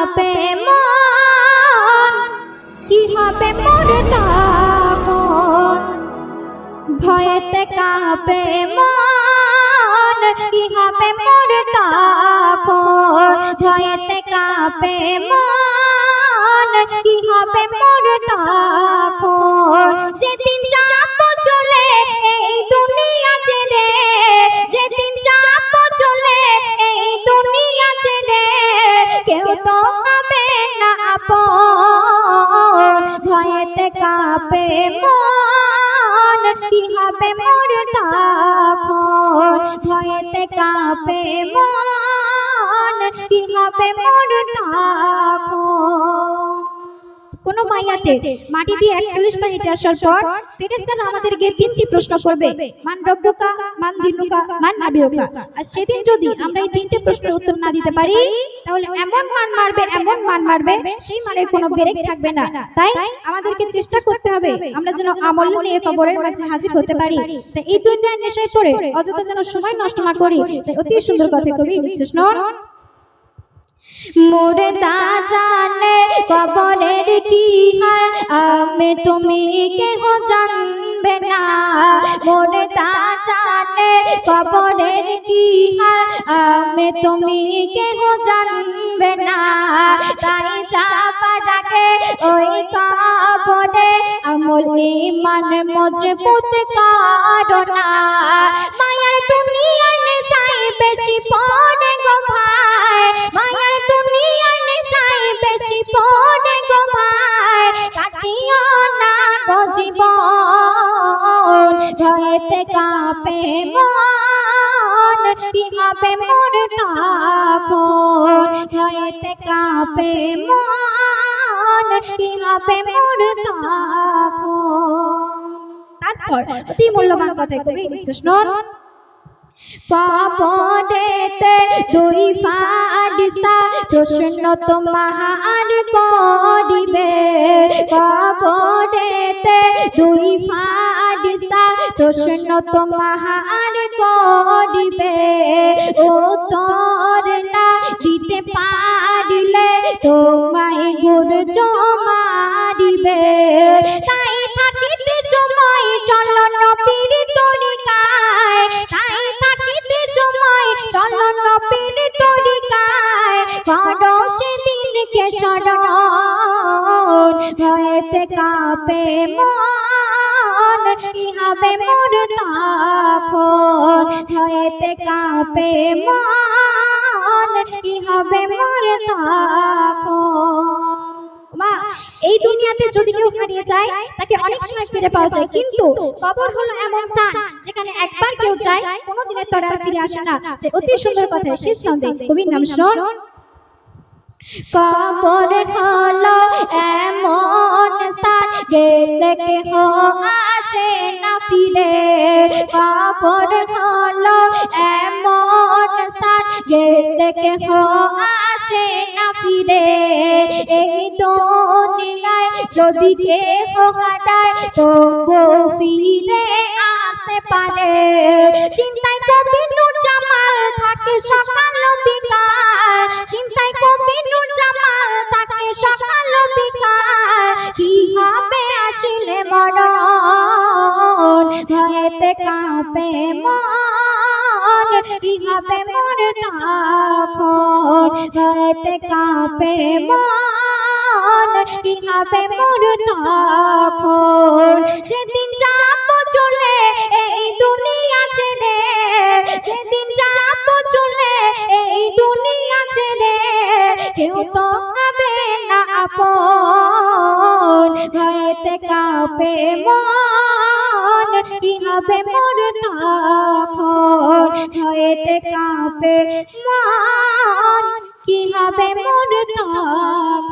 কাঁপে মন কি হবে মোর তখন ভয়েতে কাঁপে মন কি হবে মোর তখন ভয়েতে কাঁপে মন কি হবে মোর তখন ভয়েতে কাঁপে মন কি হবে মোর তখন ভয়েতে কাঁপে মন কি হবে মোর তখন কোন মাইয়াতে মাটি দিয়ে একচল্লিশ বার হেঁটে আসার পর ফেরেস্তারা আমাদেরকে তিনটি প্রশ্ন করবে। মান রব্বুকা, মান দিনুকা, মান নাবিয়ুকা আর সেদিন যদি আমরা এই তিনটে প্রশ্নের উত্তর না দিতে পারি, তাহলে এমন মান মারবে, এমন মান মারবে, সেই মানে কোনো ব্রেক থাকবে না। তাই আমাদেরকে চেষ্টা করতে হবে আমরা যেন আমল নিয়ে কবরের মাঝে হাজির হতে পারি। তাই এই দুইটা নেশায় পড়ে অযথা যেন সময় নষ্ট না করি, তাই অতি সুন্দর কথা কবি বিশেষ মোরে তা জানে কবরের কি হাল আমি তুমি কেহ জানবে না? মোরে তা জানে কবরের কি হাল আমি তুমি কেহ জানবে না? তাই যাবার আগে ওই কবরে আমল ইমান মজবুত করো মায়ার নেশায় বেশি পড়ে গো। ভয়েতে কাঁপে মন কি হবে মোর তখন ভয়েতে কাঁপে মন কি হবে মোর তখন তারপর অতি মূল্যবান কথা কবি শুনুন কবরেতে দুই ফারিস্তা প্রশ্ন তোমার করিবে। কবরেতে দুই ফারিস্তা প্রশ্ন তোমার করিবে উত্তর না দিতে পারিলে তোমায় গুণ জমারিবে। তাই থাকিতে সময় চলো নবীর তরিকায়। তাই থাকিতে সময় চলো নবীর তরিকায়। করো সেদিনকে স্মরণ, ভয়েতে কাঁপে মন। কি হবে ভয়েতে কাঁপে মন কি হবে তখন। মা, এই দুনিয়াতে যদি কেউ হারিয়ে যায়, তাকে অনেক সময় ফিরে পাওয়া যায়। কিন্তু কবর হলো এমন স্থান যেখানে একবার কেউ যায় তরে আর ফিরে আসে না। অতি সুন্দর কথা শেষ ছন্দে কবির নাম কবর হলো এমন স্থান, গেলে আসে না ফিরে হলো এমন স্থান গেলে কেহ আসে না ফিরে এই দুনিয়ায় যদি কেহ হারায় তবু ফিরে আসতে পারে। চিন্তায় কবি নূর জামাল থাকে, সকাল বিকাল ভয়েতে কাঁপে মন কি হবে মোর তখন ভয়েতে কাঁপে মন কি হবে মোর তখন যেদিন যাব চলে, এই দুনিয়া ছেড়ে। যেদিন যাব চলে, এই দুনিয়া ছেড়ে। কেউ তো হবে না আপন। ভয়েতে কাঁপে মন কি হবে মোর তাপন? ভয়েতে কাঁপে মান কি হবে মোর তখন